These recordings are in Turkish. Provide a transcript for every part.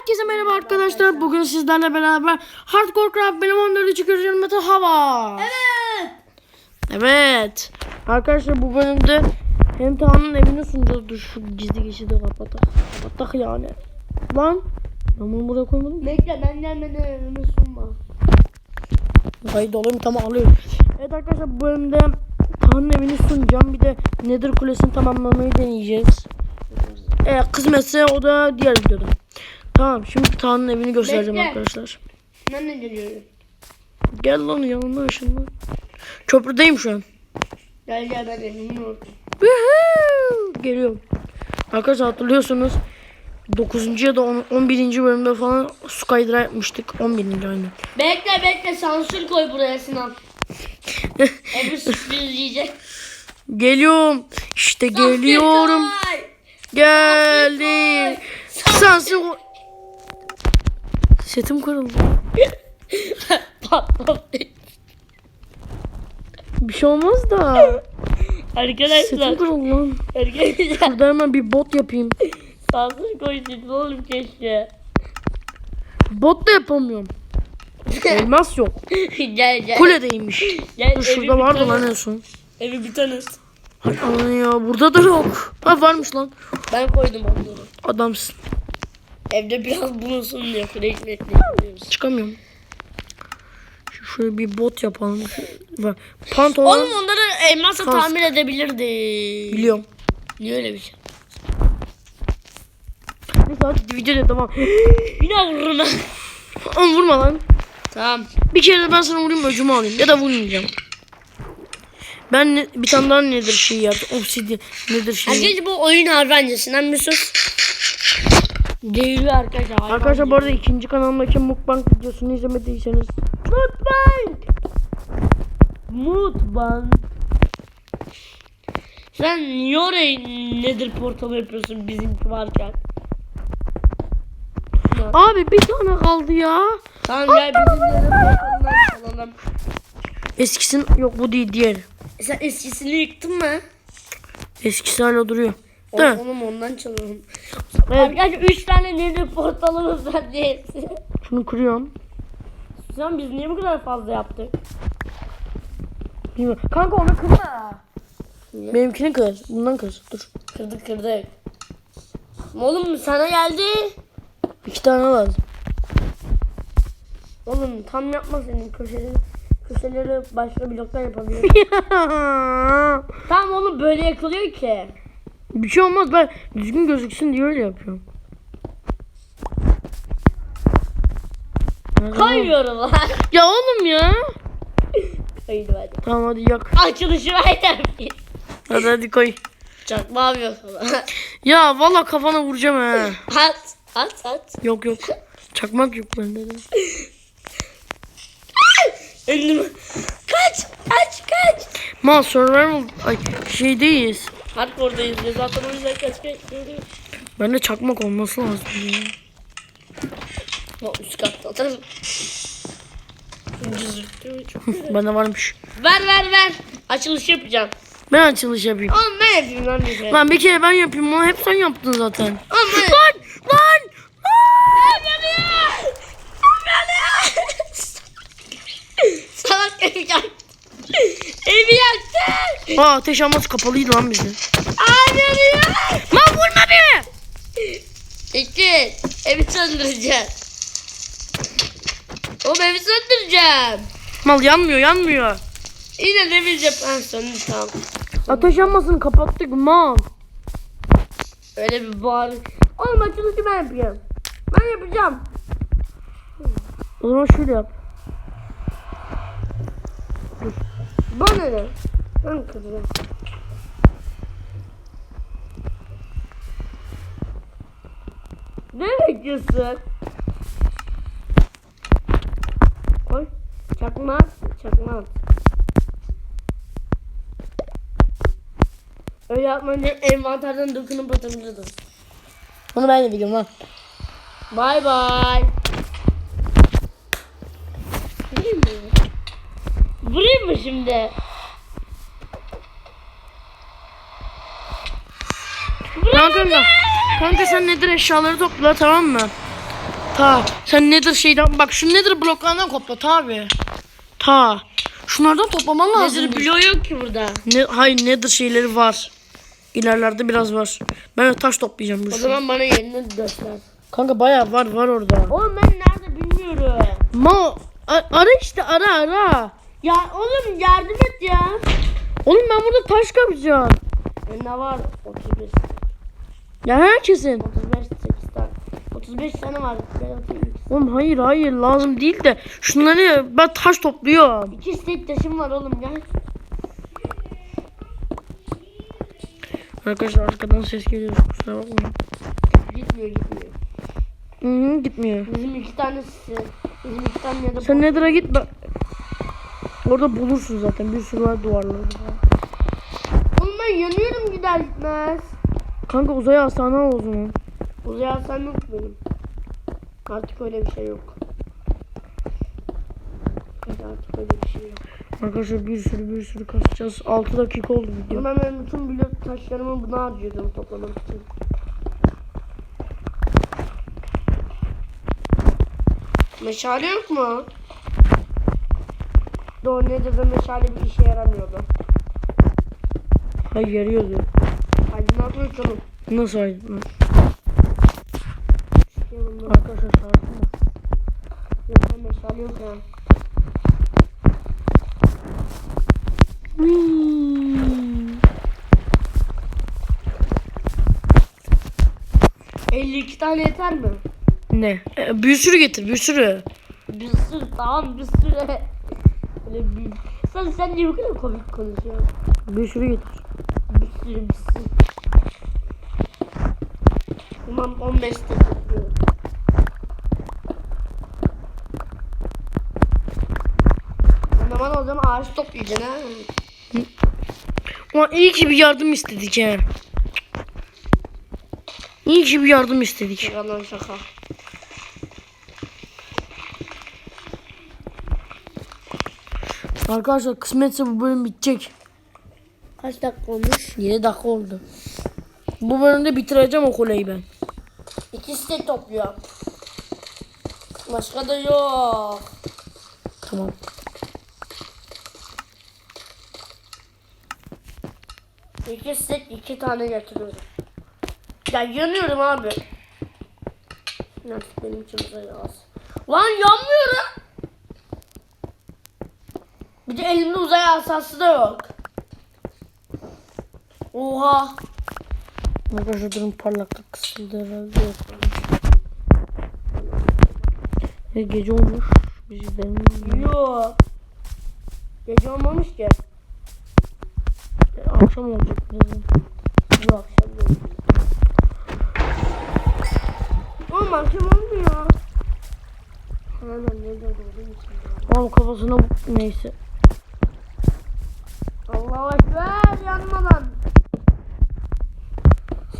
Herkese merhaba arkadaşlar. Bugün sizlerle beraber Hardcore Craft benim 14'ü çıkıyoruz yanımda hava. Evet. Evet. Arkadaşlar bu bölümde hem Taha'nın evini sunacağız. Dur şu gizli geçidi kapatak. Kapatak yani. Lan. Ben bunu buraya koymadım. Bekle ben gelmeden önümü sunma. Kayıt olayım tamam alıyorum. Evet arkadaşlar bu bölümde Taha'nın evini sunacağım. Bir de Nether Kulesi'ni tamamlamayı deneyeceğiz. Eğer kısmetse o da diğer videoda. Tamam şimdi Taha'nın evini göstereceğim Bekle. arkadaşlar. Ben de geliyorum. Gel lan yanına ışınla. Köprüdeyim şu an. Gel gel ben orada. Woohoo! Geliyorum. Arkadaşlar hatırlıyorsunuz 9. ya da 10, 11. bölümde falan Skydraw yapmıştık. 11. aynen. Bekle bekle sansür koy buraya Sinan. Evi sürprizleyecek. Geliyorum. İşte geliyorum. Sansür koy. Geldi. Sansür koy. Setim kırıldı. Patladı. Bir şey olmaz da. Setim Arkadaşlar. kırıldı lan. Arkadaşlar. Burada hemen bir bot yapayım. Sansür koysaydın oğlum keşke. Bot da yapamıyorum. Elmas yok. gel gel. Kuledeymiş. Gel, Dur evi şurada bir vardı tanıt. lan en son. Evi bir tanıt. Aman ya burada da yok. Ha varmış lan. Ben koydum onları. Adamsın. Evde biraz bulunsun diye sürekli bekliyoruz. Çıkamıyorum. Şöyle bir bot yapalım. Bak pantolon Oğlum onları elmasla Kask. tamir edebilirdi. biliyorum. Niye öyle bir şey? Neyse hadi video tamam. Yine vururum ben. Oğlum vurma lan. Tamam. Bir kere de ben sana vurayım öcümü alayım. Ya da vurmayacağım. Ben ne- bir tane daha nedir şey yaptım. Obsidian nedir şey. Arkadaşlar bu oyun harbi öncesinden bir sus. Geliyor arkadaşlar. hayvan Arkadaşlar bu arada ikinci kanalımdaki mukbang videosunu izlemediyseniz Mutbank. Mutbank. Sen niye oraya nedir portalı yapıyorsun bizimki varken? Abi bir tane kaldı ya. Tamam gel bizim çalalım. Eskisin yok bu değil diğer. E sen eskisini yıktın mı? Eskisi hala duruyor. O- Değil mi? Oğlum ondan çalalım. Evet. Arkadaşlar 3 tane nedir portalımız var diye. Şunu kırıyorum. Sen biz niye bu kadar fazla yaptık? Bilmiyorum. Kanka onu kırma. Benimkini kır. Bundan kır. Dur. Kırdık kırdık. Oğlum sana geldi. İki tane lazım. Oğlum tam yapma senin köşeleri. Köşeleri başka bloktan yapabilirim. tamam oğlum böyle yakılıyor ki. Bir şey olmaz. Ben düzgün gözüksün diye öyle yapıyorum. Koymuyorum lan. Ya oğlum ya. Koydum hadi. Tamam hadi yak. Açılışı ver Hadi hadi koy. Çakmağım yok. Ya valla kafana vuracağım ha. at. At at. Yok yok. Çakmak yok bende de. Önümü. Kaç. Kaç kaç. Ma survival ay şeydeyiz. Hardcore'dayız biz zaten o yüzden kaç kaç. Bende çakmak olması lazım ya. Üst katta atarım. Bende varmış. ver ver ver. Açılış yapacağım. Ben açılış yapayım. Oğlum ben yapayım lan bir şey. Lan bir kere ben yapayım onu hep sen yaptın zaten. Oğlum ben. Lan lan. Salak evi yaktı. Evi yaktı. Aa ateş alması kapalıydı lan bizde. Abi yanıyor. Lan vurma beni. İki. Evi söndüreceğim. Oğlum evi söndüreceğim. Mal yanmıyor yanmıyor. Yine ne bileceğim. Ha söndü tamam. Ateş yanmasını kapattık mal. Öyle bir bağır. Oğlum açılışı ben yapacağım. Ben yapacağım. O zaman şöyle yap. Bana ne? Ben kıracağım. Ne bekliyorsun? Koy. Çakma. Çakma. Öyle yapmayınca envanterden dokunup atabilirdim. Onu ben de biliyorum lan. Bye bye. Vurayım mı? Vurayım mı şimdi? Kanka, kanka sen nedir eşyaları topla tamam mı? Ta sen nedir şeyden bak şu nedir bloklarından topla ta abi. Ta. Şunlardan toplaman lazım. Nedir bloğu yok ki burada. Ne, hayır nedir şeyleri var. İlerlerde biraz var. Ben taş toplayacağım. O zaman bana yerini göster. Kanka bayağı var var orada. Oğlum ben nerede bilmiyorum. Ma ara işte ara ara. Ya oğlum yardım et ya. Oğlum ben burada taş kapacağım. Ne var? 35. Ya herkesin. 35 8 tane. 35 tane var. Ben atayım. Oğlum hayır hayır lazım değil de şunları ben taş topluyorum. İki stek taşım var oğlum gel. Arkadaşlar arkadan ses geliyor kusura bakmayın. Gitmiyor gitmiyor. Hı hı gitmiyor. Bizim iki tanesi. Bizim iki tane ya da Sen Nether'a git bak. Orada bulursun zaten bir sürü var duvarlarda. Oğlum ben yanıyorum gider gitmez. Kanka uzaya hastane al o zaman. Uzay alsam yok benim. Artık öyle bir şey yok. Artık öyle bir şey yok. Arkadaşlar bir sürü bir sürü kasacağız. 6 dakika oldu video. Ben benim bütün blok taşlarımı buna harcıyordum toplamak için. Meşale yok mu? Doğru nedir de meşale bir işe yaramıyordu. Hayır yarıyordu. Aydınlatma oğlum. Nasıl aydın? Yanımda. Arkadaşlar şarkı mı? Yok lan meşale yok ya. Hmm. 52 tane yeter mi? Ne? E, bir sürü getir bir sürü. Bir sürü tamam bir sürü. Öyle bir... Sen sen niye bu kadar komik konuşuyorsun? Bir sürü getir. Sürü. Tamam 15 dakika. O zaman o zaman ağaç toplayacaksın ha. Ama iyi ki bir yardım istedik he. İyi ki bir yardım istedik. Şaka lan şaka. Arkadaşlar kısmetse bu bölüm bitecek. Kaç dakika olmuş? 7 dakika oldu. Bu bölümde bitireceğim o kuleyi ben. İkisi de topluyor. Başka da yok. Tamam. İki set iki tane getiriyorum. Ya yanıyorum abi. Artık benim için uzay az. Lan yanmıyorum. Bir de elimde uzay asası da yok. Oha. Arkadaşlar durum parlaklık kısıldı herhalde yok. Ve gece olmuş. Biz gidelim. Yok. Gece olmamış ki. E, Akşam olacak. Bu akşam değil. Oğlum akşam olmuyor. Hemen nerede için. Oğlum kafasına neyse. Allahu Ekber yanmadan.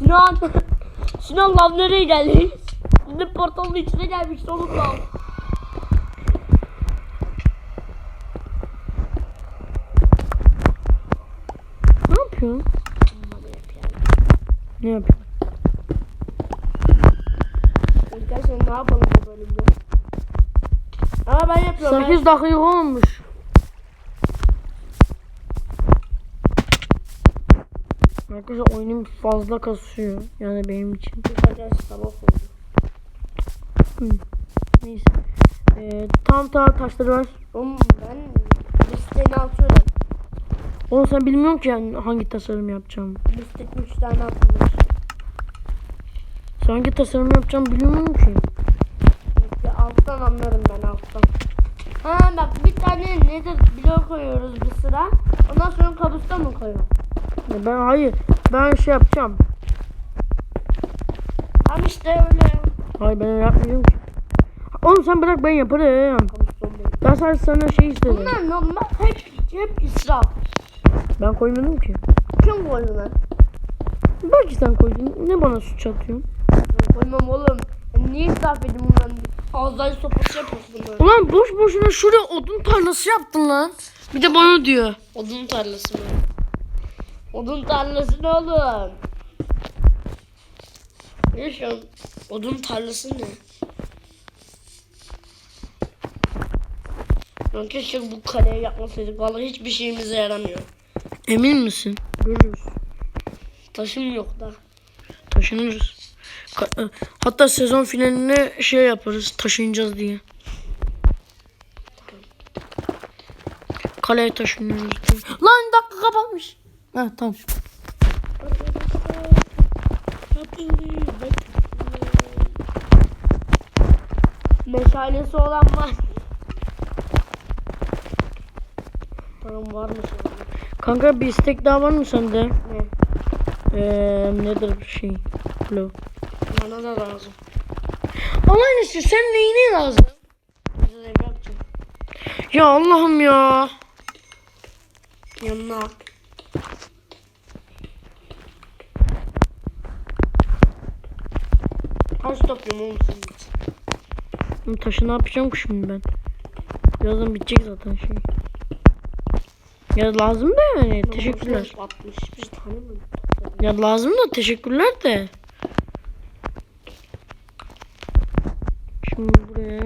Sinan. Sinan lav nereye geldi? Şimdi portalın içine gelmişti oğlum lav. Ne yapıyorsun? Ne yapıyorsun? Arkadaşlar ne yapalım bu bölümde? Ama ben yapıyorum. 8 dakika olmuş. Arkadaşlar oyunum fazla kasıyor. Yani benim için. Arkadaşlar sabah oldu. Neyse. Ee, tam ta taşları ver. Oğlum ben listeyi atıyorum. Oğlum sen bilmiyorsun ki yani hangi tasarım yapacağım. Listede 3 tane atmış. Sen hangi tasarım yapacağım bilmiyorum ki. Ya alttan anlarım ben alttan. Ha bak bir tane nedir blok koyuyoruz bir sıra. Ondan sonra kabusta mı koyuyoruz? Ben hayır. Ben şey yapacağım. Tam işte öyle. Hayır ben yapmayacağım ki. Oğlum sen bırak ben yaparım. Ben sadece sana şey istedim. Bunlar normal hep hep israf. Ben koymadım ki. Kim koydu lan? Belki sen koydun. Ne bana suç atıyorsun? Ben koymam oğlum. Ben niye israf edeyim bundan? Ağızları sopası yapıyorsun bunları. Ulan boş boşuna şuraya odun tarlası yaptın lan. Bir de bana diyor. Odun tarlası mı? Odun tarlası ne oğlum? Ne şu an? Odun tarlası ne? Lan keşke bu kaleyi yapmasaydık. Vallahi hiçbir şeyimize yaramıyor. Emin misin? Görürüz. Taşım yok da. Taşınırız. E, hatta sezon finaline şey yaparız. Taşınacağız diye. Kaleye taşınıyoruz. Lan dakika kapatmış. Ha tamam. Meşalesi olan var. Tamam var mı sonra? Kanka bir istek daha var mı sende? Ne? Eee nedir bir şey? Lo. Bana da lazım. Allah işte sen neyine lazım? Ev yapacağım. Ya Allah'ım ya. Yanına. Topluyorum oğlum senin için? Bu Taşı ne yapacağım şimdi ben? Birazdan bitecek zaten şey. Ya lazım da yani. Teşekkürler. 61 tane mi? Ya lazım da teşekkürler de. Şimdi buraya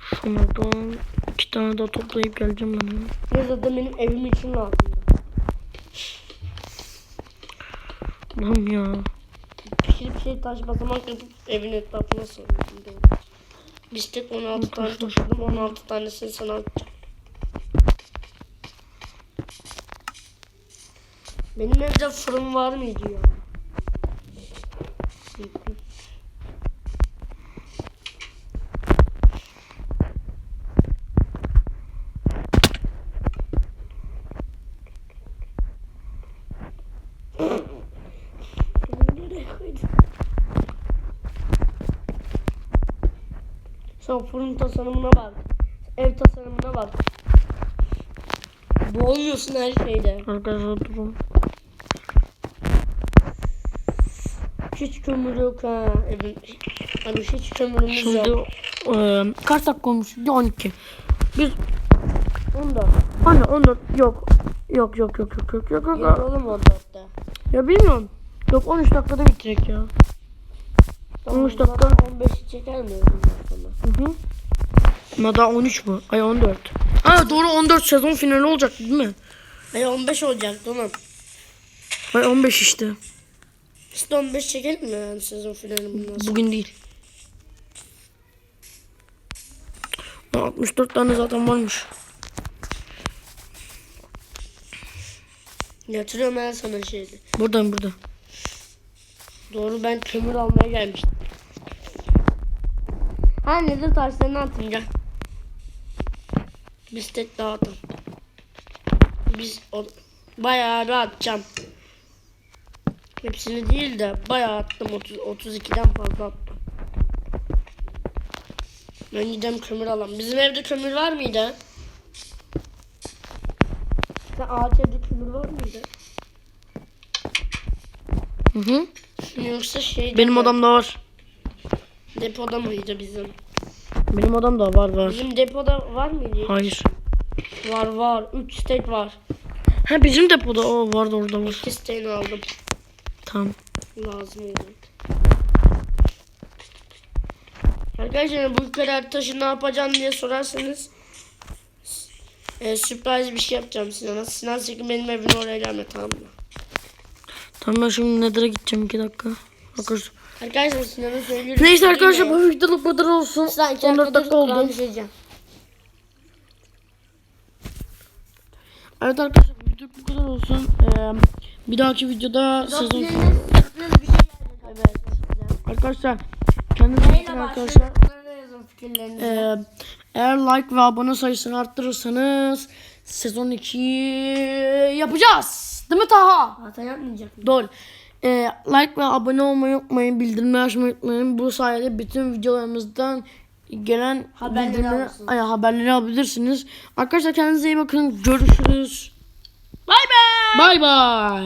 şunlardan iki tane daha toplayıp geleceğim ben. ya. Ya zaten benim evim için lazım. Allah'ım ya. Şey taş basamak yapıp evin etrafına sarıyorum. Biz tek 16 tane topladım. 16 tanesini sana atacağım. Benim evde fırın var mıydı ya? Nereye koydun? Sen fırın tasarımına bak. Ev tasarımına bak. Boğulmuyorsun her şeyde. Arkadaşlar durun. Hiç kömür yok ha. Evin. Hani hiç kömürümüz Şimdi yok. eee kaç dakika olmuş? Bir 12. Biz Onda. anne 14 yok. Yok yok yok yok yok yok yok. Yok oğlum o dörtte. Ya bilmiyorum. Yok 13 dakikada bitirecek ya. 13 dakika. 15'i çeker mi ondan sonra? Hı hı. Ama daha 13 mu? Ay 14. Ha doğru 14 sezon finali olacak değil mi? Ay 15 olacaktı oğlum. Ay 15 işte. İşte 15 çekelim mi yani sezon finali bundan sonra? Bugün değil. Aa, 64 tane zaten varmış. Yatırıyorum ben sana şeydi. Buradan burada. Doğru ben kömür almaya gelmiştim. Ha nedir taşlarını atayım gel. Biz tek dağıtalım. Biz o, bayağı bir atacağım. Hepsini değil de bayağı attım. 30, 32'den fazla attım. Ben gidem kömür alalım. Bizim evde kömür var mıydı? Sen ağaç evde kömür var mıydı? Hı hı. Yoksa şey Benim odamda var. Depoda mıydı bizim? Benim odamda var var. Bizim depoda var mıydı? Hayır. Var var. 3 stek var. Ha bizim depoda o vardı orada var. 2 steğini aldım. Tamam. Lazım oldu. Arkadaşlar bu kadar taşı ne yapacaksın diye sorarsanız e, sürpriz bir şey yapacağım Sinan'a. Sinan sakın benim evimin oraya gelme tamam mı? Tamam ben şimdi Nether'a gideceğim 2 dakika. Arkadaşlar. Arkadaşlar Sinan'a söylüyorum. Neyse arkadaşlar bu videoluk bu kadar olsun. Sinan, iki 14 dakika oldu. Evet arkadaşlar bu videoluk bu kadar olsun. Ee, bir dahaki videoda sezon... şey. Evet. Arkadaşlar kendinize iyi bakın arkadaşlar. Ee, eğer like ve abone sayısını arttırırsanız sezon 2'yi yapacağız. Değil mi Taha? Hata yapmayacak? Doğru. Ee, like ve abone olmayı unutmayın. Bildirimleri açmayı unutmayın. Bu sayede bütün videolarımızdan gelen Haberleri bildirimleri, ay, haberleri alabilirsiniz. Arkadaşlar kendinize iyi bakın. Görüşürüz. Bay bay. Bay bay.